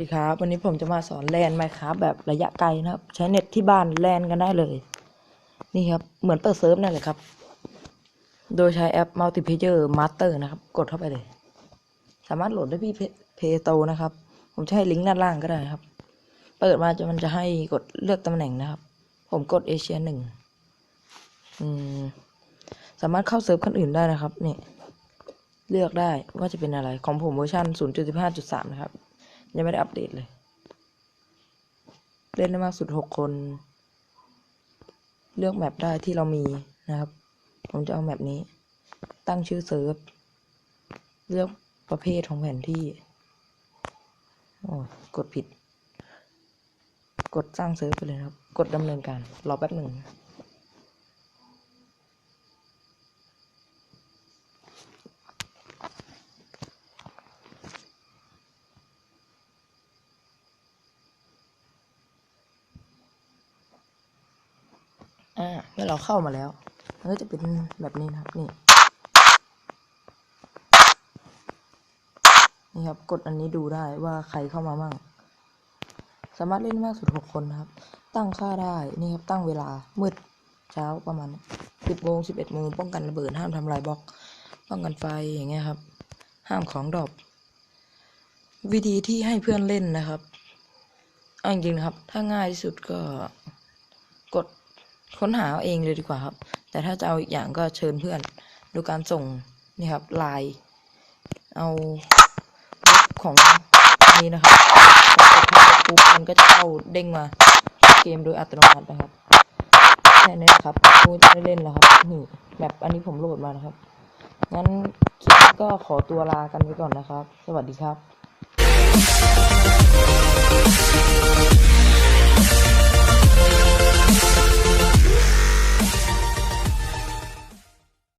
ดีครับ วันนี้ผมจะมาสอนแลนไมครับ แบบระยะไกลนะครับ ใช้เน็ตที่บ้านแลนกันได้เลย นี่ครับ เหมือนเปิดเซิร์ฟนั่นเลยครับ โดยใช้แอป Multiplayer Master นะครับ กดเข้าไปเลย สามารถโหลดได้ที่เพย์โตนะครับ ผมจะให้ลิงก์ด้านล่างก็ได้ครับ เปิดมาจะมันจะให้กดเลือกตำแหน่งนะครับ ผมกดเอเชียหนึ่งสามารถเข้าเซิร์ฟคนอื่นได้นะครับ นี่เลือกได้ว่าจะเป็นอะไรของผมเวอร์ชัน0.15.3 นะครับ ยังไม่ได้อัปเดตเลย เล่นได้มากสุดหกคน เลือกแมปได้ที่เรามีนะครับ ผมจะเอาแมปนี้ ตั้งชื่อเซิร์ฟ เลือกประเภทของแผนที่ โอ้กดผิด กดสร้างเซิร์ฟไปเลยครับ กดดำเนินการ รอแป๊บหนึ่ง อ่าเมื่อเราเข้ามาแล้วมันก็จะเป็นแบบนี้นะครับนี่นี่ครับกดอันนี้ดูได้ว่าใครเข้ามามั่ง สามารถเล่นมากสุดหกคนนะครับ ตั้งค่าได้นี่ครับตั้งเวลามืดเช้าประมาณสิบโมงสิบเอ็ดโมงป้องกันระเบิดห้ามทำลายบล็อกป้องกันไฟอย่างเงี้ยครับ ห้ามของดรอปวิธีที่ให้เพื่อนเล่นนะครับเอาจริงนะครับ ถ้าง่ายที่สุดก็กด ค้นหาเอาเองเลยดีกว่าครับ แต่ถ้าจะเอาอีกอย่างก็เชิญเพื่อนดูการส่งนี่ครับไลน์เอาของนี้นะครับพอกปุ๊บมันก็จะเข้าเด้งมาเกมโดยอัตโนมัตินะครับแค่นี้ครับกูจะได้เล่นแล้วครับนี่แบบอันนี้ผมโหลดมานะครับงั้นคลิปก็ขอตัวลากันไปก่อนนะครับ สวัสดีครับ